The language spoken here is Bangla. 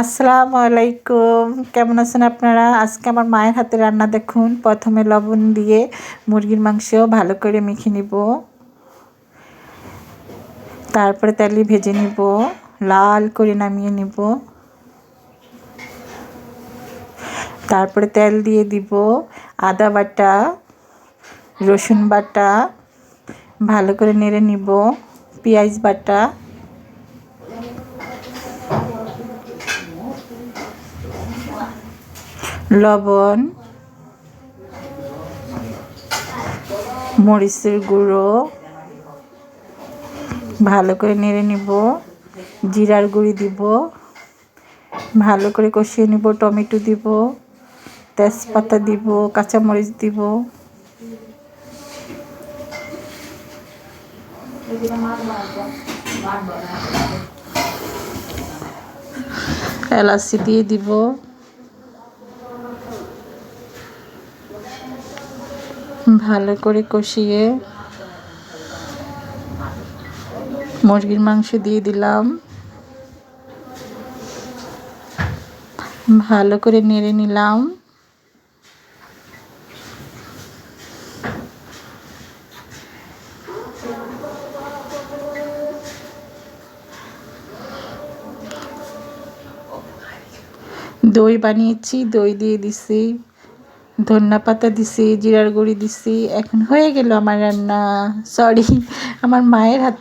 আসসালামু আলাইকুম কেমন আছেন আপনারা? আজকে আমার মায়ের হাতে রান্না দেখুন। প্রথমে লবণ দিয়ে মুরগির মাংস ভালো করে মেখে নিব। তারপরে তেলে ভেজে নিব। লাল করে নামিয়ে নিব। তারপরে তেল দিয়ে দিব আদা বাটা, রসুন বাটা, ভালো করে নেড়ে নিব। পেঁয়াজ বাটা লবণ, মরিচের গুঁড়ো, ভালো করে নেড়ে নিব, জিরার গুঁড়ি দিব, ভালো করে কষিয়ে নিব, টমেটো দিব, তেজপাতা দিব, কাঁচামরিচ দিব। এলাচি দিয়ে দিব। ভালো করে কষিয়ে মুরগির মাংস দিয়ে দিলাম। ভালো করে নেড়ে নিলাম। দই বানিয়েছি, দই দিয়ে দিছি। ধন্যা পাতা দিছি, জিরার গুঁড়ি দিছি, এখন হয়ে গেল আমার রান্না। সরি আমার মায়ের হাতে।